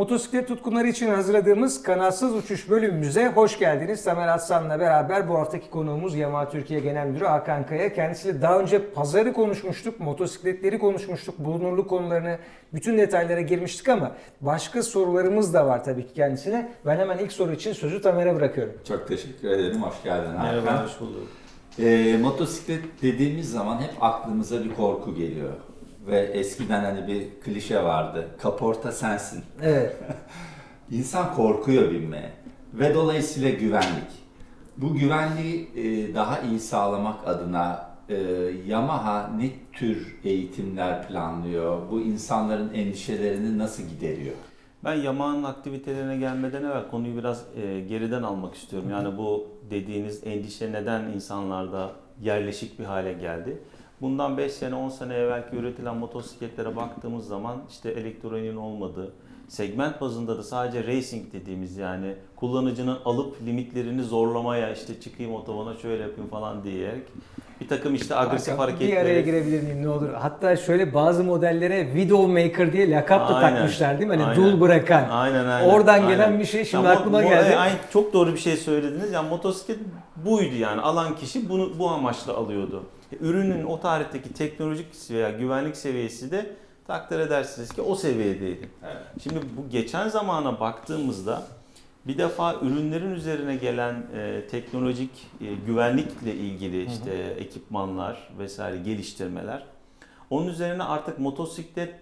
Motosiklet tutkunları için hazırladığımız kanatsız uçuş bölümümüze hoş geldiniz. Tamer Aslan'la beraber bu haftaki konuğumuz Yamaha Türkiye Genel Müdürü Hakan Kaya. Kendisiyle daha önce pazarı konuşmuştuk, motosikletleri konuşmuştuk, bulunurluk konularını, bütün detaylara girmiştik ama başka sorularımız da var tabii ki kendisine. Ben hemen ilk soru için sözü Tamer'e bırakıyorum. Çok teşekkür ederim. Hoş geldin Hakan. Merhaba, hoş bulduk. Ee, motosiklet dediğimiz zaman hep aklımıza bir korku geliyor. Ve eskiden hani bir klişe vardı. Kaporta sensin. Evet. İnsan korkuyor binmeye. Ve dolayısıyla güvenlik. Bu güvenliği e, daha iyi sağlamak adına e, Yamaha ne tür eğitimler planlıyor? Bu insanların endişelerini nasıl gideriyor? Ben Yamaha'nın aktivitelerine gelmeden evvel konuyu biraz e, geriden almak istiyorum. Yani bu dediğiniz endişe neden insanlarda yerleşik bir hale geldi? Bundan 5 sene 10 sene evvelki üretilen motosikletlere baktığımız zaman işte elektroniğin olmadığı, segment bazında da sadece racing dediğimiz yani kullanıcının alıp limitlerini zorlamaya işte çıkayım otobana şöyle yapayım falan diyerek bir takım işte agresif hareketleri. Bir araya girebilir miyim ne olur? Hatta şöyle bazı modellere Video Maker diye lakap da Aynen, takmışlar değil mi? Hani aynen. dul bırakan. Aynen aynen. Oradan gelen aynen. bir şey şimdi Ya aklıma geldi. Aynen, çok doğru bir şey söylediniz. Yani motosiklet buydu yani. Alan kişi bunu bu amaçla alıyordu. E, Ürünün o tarihteki teknolojik veya güvenlik seviyesi de takdir edersiniz ki o seviyedeydi. Şimdi bu geçen zamana baktığımızda bir defa ürünlerin üzerine gelen e, teknolojik e, güvenlikle ilgili işte ekipmanlar vesaire geliştirmeler. Onun üzerine artık motosiklet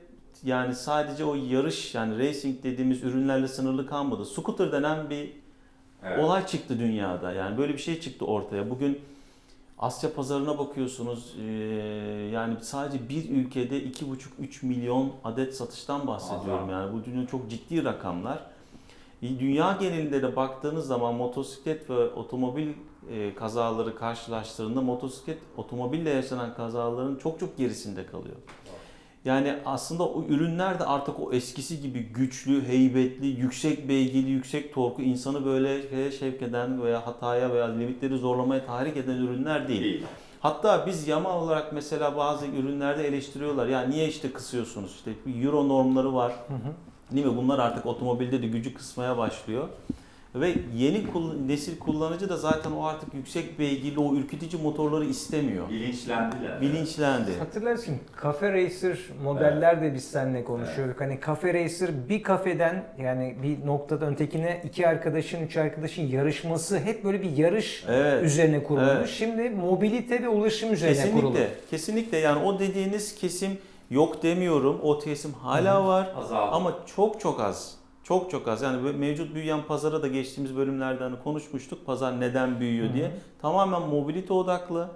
yani sadece o yarış yani racing dediğimiz ürünlerle sınırlı kalmadı. Scooter denen bir olay çıktı dünyada. Yani böyle bir şey çıktı ortaya. Bugün Asya pazarına bakıyorsunuz. eee, yani sadece bir ülkede 2,5-3 milyon adet satıştan bahsediyorum. Allah. Yani bu dünya çok ciddi rakamlar. E, Dünya genelinde de baktığınız zaman motosiklet ve otomobil e, kazaları karşılaştığında motosiklet otomobille yaşanan kazaların çok çok gerisinde kalıyor. Yani aslında o ürünler de artık o eskisi gibi güçlü, heybetli, yüksek beygirli, yüksek torku insanı böyle şeye sevk eden veya hataya veya limitleri zorlamaya tahrik eden ürünler değil. Değil. Hatta biz Yamaha olarak mesela bazı ürünlerde eleştiriyorlar. Ya niye işte kısıyorsunuz? İşte Euro normları var. Değil mi? Bunlar artık otomobilde de gücü kısmaya başlıyor. Ve yeni nesil kullanıcı da zaten o artık yüksek beygirli o ürkütücü motorları istemiyor. Bilinçlendiler. Bilinçlendi. Hatırlarsın Cafe Racer modeller de biz seninle konuşuyorduk. Hani Cafe Racer bir kafeden yani bir noktadan ötekine iki arkadaşın, üç arkadaşın yarışması hep böyle bir yarış Evet. üzerine kurulmuş. Evet. Şimdi mobilite ve ulaşım üzerine kurulu. Kesinlikle. Kesinlikle yani o dediğiniz kesim yok demiyorum. O kesim hala var Azaldı. ama çok çok az. Çok çok az. Yani mevcut büyüyen pazara da geçtiğimiz bölümlerde hani konuşmuştuk. Pazar neden büyüyor diye. Tamamen mobilite odaklı.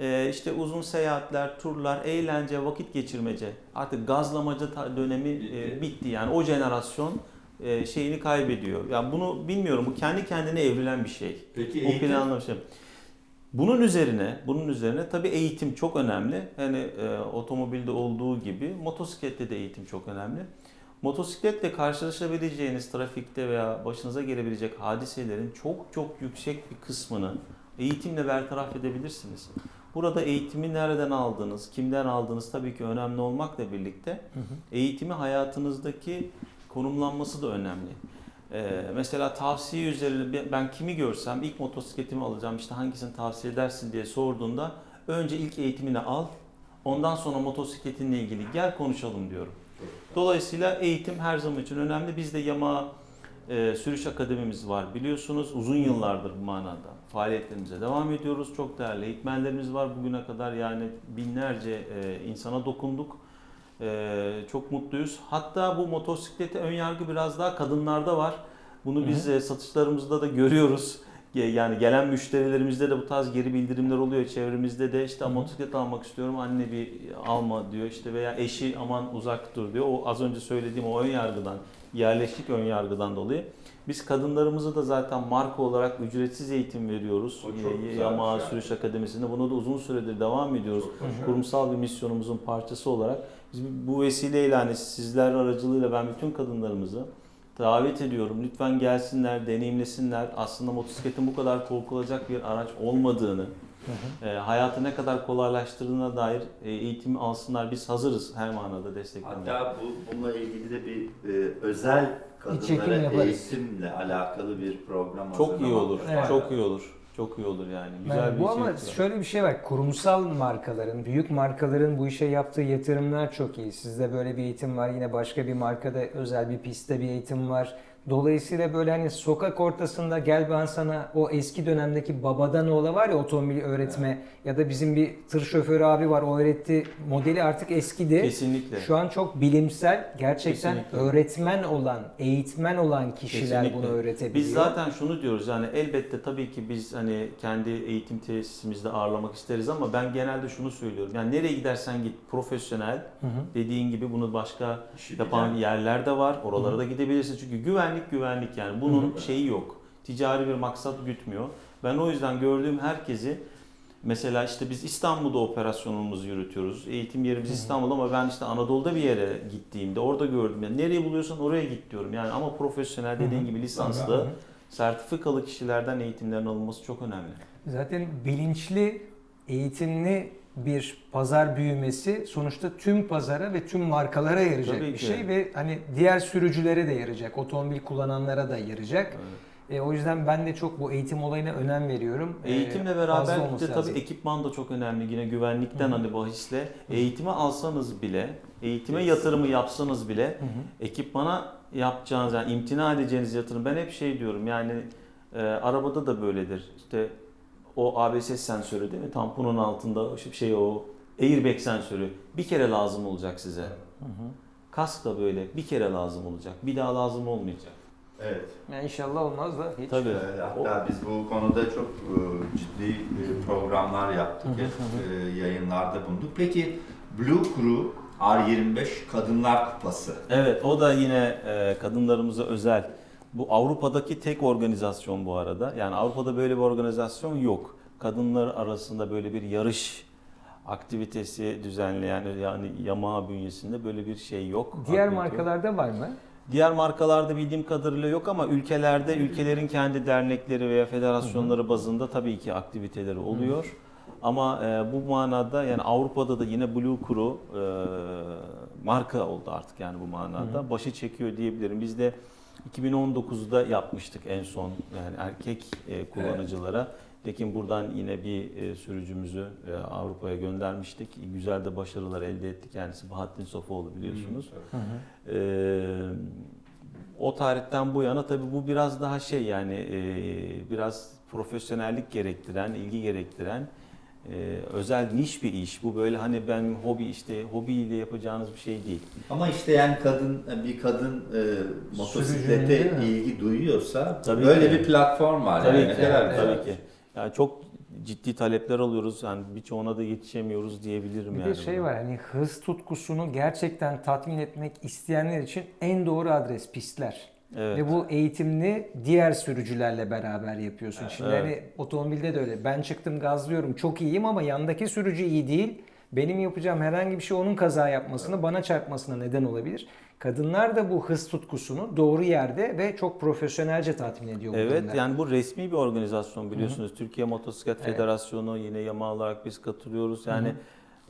Ee, işte uzun seyahatler, turlar, eğlence, vakit geçirmece. Artık gazlamaca dönemi e, Bitti. Yani o jenerasyon e, şeyini kaybediyor. Yani bunu bilmiyorum. Bu kendi kendine evrilen bir şey. Peki eğitim? planlı şey. Bunun üzerine, bunun üzerine tabii eğitim çok önemli. Yani e, otomobilde olduğu gibi motosiklette de eğitim çok önemli. Motosikletle karşılaşabileceğiniz trafikte veya başınıza gelebilecek hadiselerin çok çok yüksek bir kısmını eğitimle bertaraf edebilirsiniz. Burada eğitimi nereden aldınız, kimden aldınız tabii ki önemli olmakla birlikte eğitimi hayatınızdaki konumlanması da önemli. Ee, mesela tavsiye üzerine ben- ben kimi görsem ilk motosikletimi alacağım işte hangisini tavsiye edersin diye sorduğunda önce ilk eğitimini al ondan sonra motosikletinle ilgili gel konuşalım diyorum. Dolayısıyla eğitim her zaman için önemli. Biz de Yamaha e, Sürüş Akademimiz var biliyorsunuz. Uzun yıllardır bu manada faaliyetlerimize devam ediyoruz. Çok değerli eğitmenlerimiz var bugüne kadar yani binlerce e, insana dokunduk. E, çok mutluyuz. Hatta bu motosiklete ön yargı biraz daha kadınlarda var. Bunu biz e, satışlarımızda da görüyoruz. Yani gelen müşterilerimizde de bu tarz geri bildirimler oluyor. Çevremizde de işte motosiklet almak istiyorum anne bir alma diyor işte veya eşi aman uzak dur diyor. O az önce söylediğim o ön yargıdan, yerleşik ön yargıdan dolayı. Biz kadınlarımızı da zaten marka olarak ücretsiz eğitim veriyoruz. Yamaha yani. Sürüş Akademisi'nde. Buna da uzun süredir devam ediyoruz. Kurumsal bir misyonumuzun parçası olarak. Biz bu vesileyle hani sizler aracılığıyla ben bütün kadınlarımızı davet ediyorum. Lütfen gelsinler, deneyimlesinler. Aslında motosikletin bu kadar korkulacak bir araç olmadığını, e, hayatı ne kadar kolaylaştırdığına dair e, eğitimi alsınlar. Biz hazırız her manada desteklemeye. Hatta bu, bununla ilgili de bir e, özel kadınlara eğitimle alakalı bir program Çok iyi olur. Evet. Çok iyi olur. Çok iyi olur yani. Güzel Yani bir bu şey ama yapıyorlar. şöyle bir şey var. Kurumsal markaların, büyük markaların bu işe yaptığı yatırımlar çok iyi. Sizde böyle bir eğitim var. Yine başka bir markada özel bir pistte bir eğitim var. Dolayısıyla böyle hani sokak ortasında gel ben sana o eski dönemdeki babadan oğla var ya otomobil öğretme ya da bizim bir tır şoförü abi var o öğretti modeli artık eskidi. Kesinlikle. Şu an çok bilimsel, gerçekten Kesinlikle. öğretmen olan, eğitmen olan kişiler Kesinlikle. bunu öğretebiliyor. Biz zaten şunu diyoruz yani elbette tabii ki biz hani kendi eğitim tesisimizde ağırlamak isteriz ama ben genelde şunu söylüyorum. Yani nereye gidersen git profesyonel Hı hı. dediğin gibi bunu başka İşi yapan bilen. yerler de var. Oralara da gidebilirsin. Çünkü güvenlik güvenlik yani bunun şeyi yok. Ticari bir maksat gütmüyor. Ben o yüzden gördüğüm herkesi Mesela işte biz İstanbul'da operasyonumuzu yürütüyoruz. Eğitim yerimiz. İstanbul ama ben işte Anadolu'da bir yere gittiğimde orada gördüm. Yani nereye buluyorsan oraya git diyorum. Yani ama profesyonel dediğin gibi lisanslı, sertifikalı kişilerden eğitimlerin alınması çok önemli. Zaten bilinçli, eğitimli bir pazar büyümesi sonuçta tüm pazara ve tüm markalara yarayacak Tabii bir ki. şey ve hani diğer sürücülere de yarayacak, otomobil kullananlara da yarayacak. E, o yüzden ben de çok bu eğitim olayına önem veriyorum. E, Eğitimle beraber bir de lazım. tabii ekipman da çok önemli. Yine güvenlikten Hı hı. hani bahisle eğitime alsanız bile, eğitime yatırımı yapsanız bile Hı hı. ekipmana yapacağınız yani imtina edeceğiniz yatırım ben hep şey diyorum yani e, arabada da böyledir. İşte o ABS sensörü değil mi? Tamponun altında o şey o airbag sensörü bir kere lazım olacak size. Hı hı. Kask da böyle bir kere lazım olacak. Bir daha lazım olmayacak. Evet. Yani inşallah olmaz da hiç. Tabii. Ee, hatta biz bu konuda çok e, ciddi e, programlar yaptık, Hı hı hı. e, yayınlarda bulunduk. Peki Blue Crew R25 Kadınlar Kupası. Evet o da yine e, kadınlarımıza özel. Bu Avrupa'daki tek organizasyon bu arada. Yani Avrupa'da böyle bir organizasyon yok. Kadınlar arasında böyle bir yarış aktivitesi düzenleyen yani Yamaha bünyesinde böyle bir şey yok. Diğer Aktivite yok. markalarda var mı? Diğer markalarda bildiğim kadarıyla yok ama ülkelerde ülkelerin kendi dernekleri veya federasyonları bazında tabii ki aktiviteleri oluyor. Ama e, bu manada yani Avrupa'da da yine Blue Crew e, marka oldu artık yani bu manada. Başı çekiyor diyebilirim. Biz de 2019'da yapmıştık en son yani erkek e, kullanıcılara. Tekin buradan yine bir e, sürücümüzü e, Avrupa'ya göndermiştik. Güzel de başarılar elde etti kendisi. Bahattin Sofoğlu biliyorsunuz. Hı hı. Ee, o tarihten bu yana tabii bu biraz daha şey yani e, biraz profesyonellik gerektiren, ilgi gerektiren e, özel niş bir iş. Bu böyle hani ben hobi işte hobiyle yapacağınız bir şey değil. Ama işte yani kadın bir kadın e, motosiklete ilgi duyuyorsa Tabii böyle ki. bir platform var. Tabii yani. ki, Ne kadar evet, tabii ki. Yani çok ciddi talepler alıyoruz. Yani birçoğuna da yetişemiyoruz diyebilirim Bir yani. de şey buna. var hani hız tutkusunu gerçekten tatmin etmek isteyenler için en doğru adres pistler. Evet. Ve bu eğitimini diğer sürücülerle beraber yapıyorsun. Şimdi Evet. hani otomobilde de öyle. Ben çıktım gazlıyorum çok iyiyim ama yandaki sürücü iyi değil. Benim yapacağım herhangi bir şey onun kaza yapmasına, bana çarpmasına neden olabilir. Kadınlar da bu hız tutkusunu doğru yerde ve çok profesyonelce tatmin ediyor Evet durumda. yani bu resmi bir organizasyon biliyorsunuz. Türkiye Motosiklet Evet. Federasyonu yine Yamaha olarak biz katılıyoruz. Yani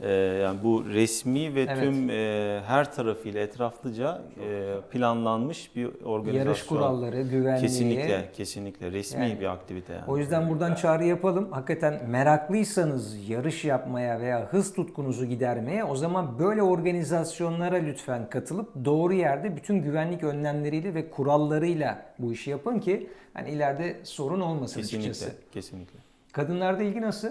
e, yani bu resmi ve Evet. tüm e, her tarafıyla etraflıca e, planlanmış bir organizasyon. Yarış kuralları, güvenliği. Kesinlikle, kesinlikle resmi Yani. bir aktivite yani. O yüzden buradan çağrı yapalım. Hakikaten meraklıysanız yarış yapmaya veya hız tutkunuzu gidermeye o zaman böyle organizasyonlara lütfen katılıp doğru yerde bütün güvenlik önlemleriyle ve kurallarıyla bu işi yapın ki hani ileride sorun olmasın kesinlikle, açıkçası. kesinlikle. Kadınlarda ilgi nasıl?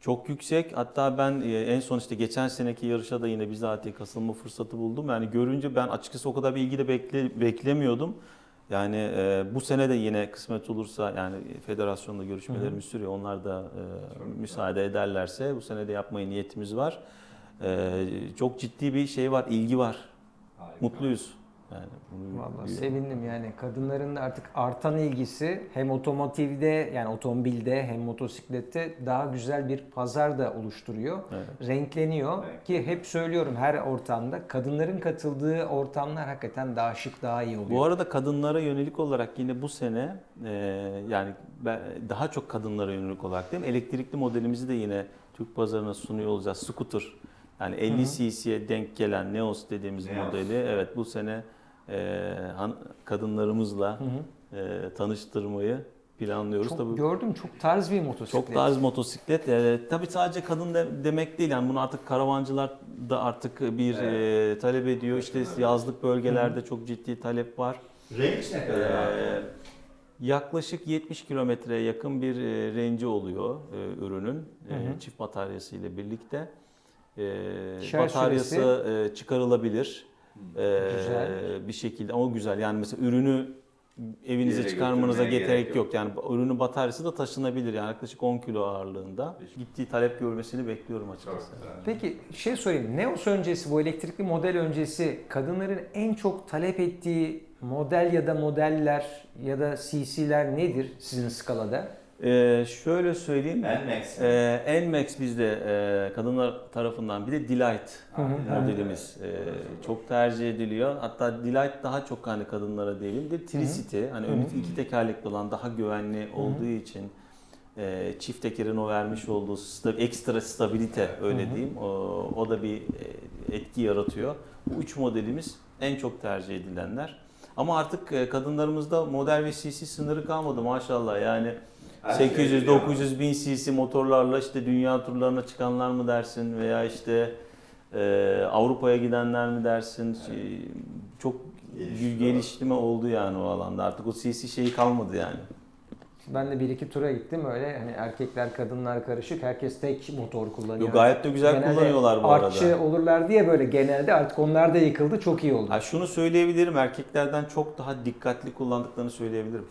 Çok yüksek. Hatta ben e, en son işte geçen seneki yarışa da yine bizatihi katılma fırsatı buldum. Yani görünce ben açıkçası o kadar bir ilgi de bekle, beklemiyordum. Yani e, bu sene de yine kısmet olursa yani federasyonla görüşmelerimiz sürüyor. Onlar da e, müsaade ederlerse bu sene de yapmaya niyetimiz var. E, çok ciddi bir şey var, ilgi var. Harika. Mutluyuz. Yani bunu Vallahi bir- sevindim yani kadınların da artık artan ilgisi hem otomotivde yani otomobilde hem motosiklette daha güzel bir pazar da oluşturuyor. Evet. Renkleniyor Evet. ki hep söylüyorum her ortamda kadınların katıldığı ortamlar hakikaten daha şık daha iyi oluyor. Bu arada kadınlara yönelik olarak yine bu sene e, yani ben- daha çok kadınlara yönelik olarak değil mi? Elektrikli modelimizi de yine Türk pazarına sunuyor olacağız. Scooter. Yani 50 cc'ye denk gelen Neos dediğimiz Neos. modeli evet bu sene e, han- kadınlarımızla Hı hı. e, tanıştırmayı planlıyoruz. Çok Tabii gördüm çok tarz bir motosiklet. çok tarz motosiklet. E, tabii sadece kadın de- demek değil. Yani bunu artık karavancılar da artık bir e, talep ediyor. İşte yazlık bölgelerde çok ciddi talep var. Range ne kadar? Ee, yaklaşık 70 kilometreye yakın bir e, range'i oluyor e, ürünün e, Hı hı. çift bataryası ile birlikte. E, Şarj bataryası e, çıkarılabilir e, Güzel. bir şekilde ama güzel yani mesela ürünü evinize Yere çıkarmanıza götürmeye gerek, gerek yok. yani ürünün bataryası da taşınabilir yani yaklaşık 10 kilo ağırlığında. Gittiği talep görmesini bekliyorum açıkçası. Çok. Peki şey sorayım. Neos öncesi bu elektrikli model öncesi kadınların en çok talep ettiği model ya da modeller ya da CC'ler nedir sizin skalada? Ee, şöyle söyleyeyim. Nmax. Ee, Nmax bizde e, kadınlar tarafından bir de Delight Hı hı. modelimiz e, çok tercih ediliyor. Hatta Delight daha çok hani kadınlara değil. Bir de Tricity hani Hı hı. ön iki tekerlekli olan daha güvenli olduğu için e, çift tekerin o vermiş olduğu sta- ekstra stabilite öyle Hı hı. diyeyim. O, o da bir e, etki yaratıyor. Bu üç modelimiz en çok tercih edilenler. Ama artık e, kadınlarımızda model ve cc sınırı kalmadı maşallah. Yani 800 biliyor. 900 bin cc motorlarla işte dünya turlarına çıkanlar mı dersin veya işte e, Avrupa'ya gidenler mi dersin? Şey, çok Gelişti. gelişme oldu yani o alanda. Artık o cc şeyi kalmadı yani. Ben de bir iki tura gittim öyle hani erkekler kadınlar karışık herkes tek motor kullanıyor. Yo, gayet de güzel Genelde kullanıyorlar bu artçı arada. olurlar diye böyle genelde artık onlar da yıkıldı çok iyi oldu. Ha, şunu söyleyebilirim erkeklerden çok daha dikkatli kullandıklarını söyleyebilirim.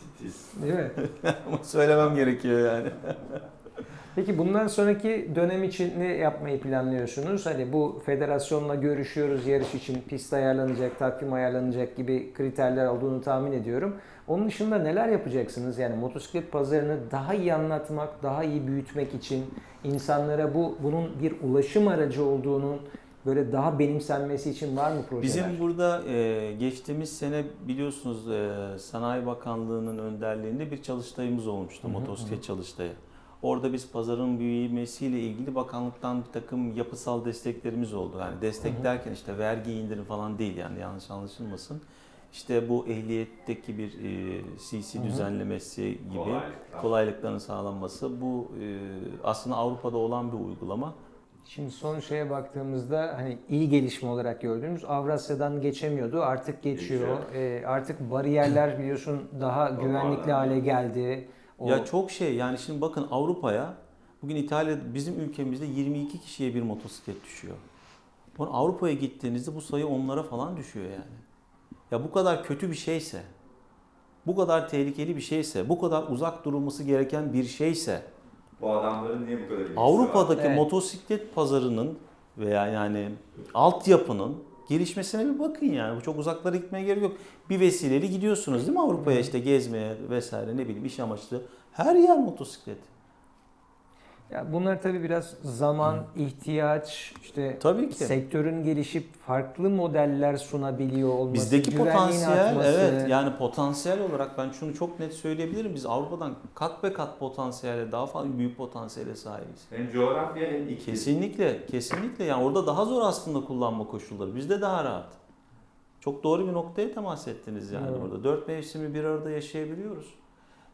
Değil mi? Ama söylemem gerekiyor yani. Peki bundan sonraki dönem için ne yapmayı planlıyorsunuz? Hani bu federasyonla görüşüyoruz yarış için pist ayarlanacak, takvim ayarlanacak gibi kriterler olduğunu tahmin ediyorum. Onun dışında neler yapacaksınız? Yani motosiklet pazarını daha iyi anlatmak, daha iyi büyütmek için insanlara bu bunun bir ulaşım aracı olduğunun böyle daha benimsenmesi için var mı projeler? Bizim burada e, geçtiğimiz sene biliyorsunuz e, Sanayi Bakanlığı'nın önderliğinde bir çalıştayımız olmuştu, Hı hı, motosiklet çalıştayı. Orada biz pazarın büyümesiyle ilgili bakanlıktan bir takım yapısal desteklerimiz oldu. Yani destek Hı hı. derken işte vergi indirim falan değil yani yanlış anlaşılmasın. İşte bu ehliyetteki bir e, CC Hı hı. düzenlemesi gibi Kolaylıklar. kolaylıkların sağlanması. Bu e, aslında Avrupa'da olan bir uygulama. Şimdi son şeye baktığımızda hani iyi gelişme olarak gördüğümüz Avrasya'dan geçemiyordu artık geçiyor. Ee, artık bariyerler biliyorsun daha güvenlikli hale geldi. O, Ya çok şey yani şimdi bakın Avrupa'ya bugün İtalya bizim ülkemizde 22 kişiye bir motosiklet düşüyor. Bunu Avrupa'ya gittiğinizde bu sayı onlara falan düşüyor yani. Ya bu kadar kötü bir şeyse, bu kadar tehlikeli bir şeyse, bu kadar uzak durulması gereken bir şeyse Bu adamların niye bu kadar ilgisi var? Avrupa'daki Evet. motosiklet pazarının veya yani altyapının gelişmesine bir bakın yani. Bu çok uzaklara gitmeye gerek yok. Bir vesileyle gidiyorsunuz değil mi Avrupa'ya işte gezmeye vesaire ne bileyim iş amaçlı. Her yer motosiklet. Ya bunlar tabii biraz zaman, ihtiyaç, işte Tabii ki. sektörün gelişip farklı modeller sunabiliyor olması, Bizdeki potansiyel artması. evet yani potansiyel olarak ben şunu çok net söyleyebilirim. Biz Avrupa'dan kat be kat potansiyele daha fazla büyük potansiyele sahibiz. Hem coğrafya hem iklim. Kesinlikle, kesinlikle. Yani orada daha zor aslında kullanma koşulları. Bizde daha rahat. Çok doğru bir noktaya temas ettiniz yani Evet. orada. Dört mevsimi bir arada yaşayabiliyoruz.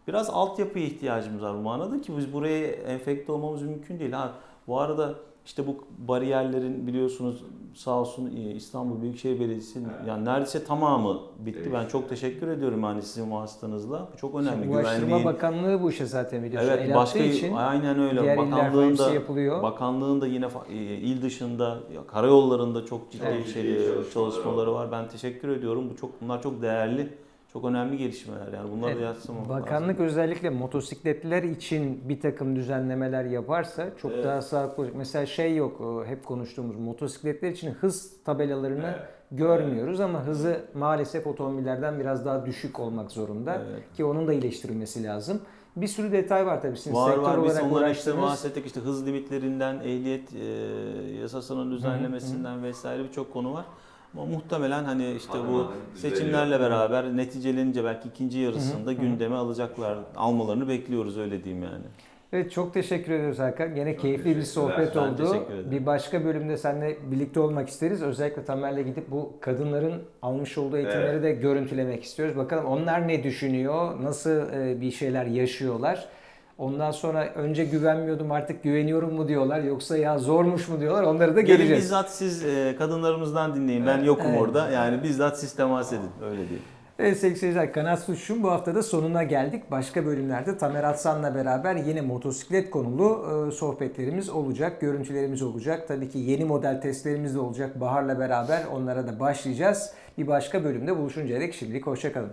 Biraz altyapıya ihtiyacımız var bu manada ki biz buraya enfekte olmamız mümkün değil. Ha, bu arada işte bu bariyerlerin biliyorsunuz sağ olsun e, İstanbul Büyükşehir Belediyesi'nin Evet. yani neredeyse tamamı bitti. Ben Değişti. çok teşekkür ediyorum hani sizin vasıtanızla. Bu çok önemli. Şimdi Ulaştırma Güvenliğin- Bakanlığı bu işe zaten biliyorsun Evet el başka için aynen öyle. Bakanlığın da yapılıyor. bakanlığın da yine e, il dışında karayollarında çok ciddi Evet. şey, çalışmaları çalışmaları var. Ben teşekkür ediyorum. Bu çok bunlar çok değerli, çok önemli gelişmeler. Yani bunları Evet, da yatsımamak Bakanlık lazım. özellikle motosikletler için bir takım düzenlemeler yaparsa çok Evet. daha sağlıklı olacak. Mesela şey yok hep konuştuğumuz motosikletler için hız tabelalarını Evet. görmüyoruz ama hızı maalesef otomobillerden biraz daha düşük olmak zorunda Evet. ki onun da iyileştirilmesi lazım. Bir sürü detay var tabii sizin Var sektör var biz olarak onlara işte bahsettik işte hız limitlerinden, ehliyet e, yasasının düzenlemesinden vesaire birçok konu var. Ama muhtemelen hani işte bu seçimlerle beraber neticelenince belki ikinci yarısında Hı hı, hı. gündeme alacaklar. Almalarını bekliyoruz öyle diyeyim yani. Evet çok teşekkür ediyoruz Hakan. Yine keyifli bir sohbet Ben oldu. Bir başka bölümde seninle birlikte olmak isteriz. Özellikle Tamer'le gidip bu kadınların almış olduğu eğitimleri Evet. de görüntülemek istiyoruz. Bakalım onlar ne düşünüyor? Nasıl e, bir şeyler yaşıyorlar? Ondan sonra önce güvenmiyordum artık güveniyorum mu diyorlar yoksa ya zormuş mu diyorlar onları da Gelin göreceğiz. bizzat siz e, kadınlarımızdan dinleyin. Ben yokum Evet. orada. Yani bizzat siz temas edin. Öyle değil. Evet sevgili seyirciler Kanat Suç'un bu haftada sonuna geldik. Başka bölümlerde Tamer Atsan'la beraber yine motosiklet konulu e, sohbetlerimiz olacak, görüntülerimiz olacak. Tabii ki yeni model testlerimiz de olacak. Bahar'la beraber onlara da başlayacağız. Bir başka bölümde buluşuncaya dek şimdilik hoşçakalın.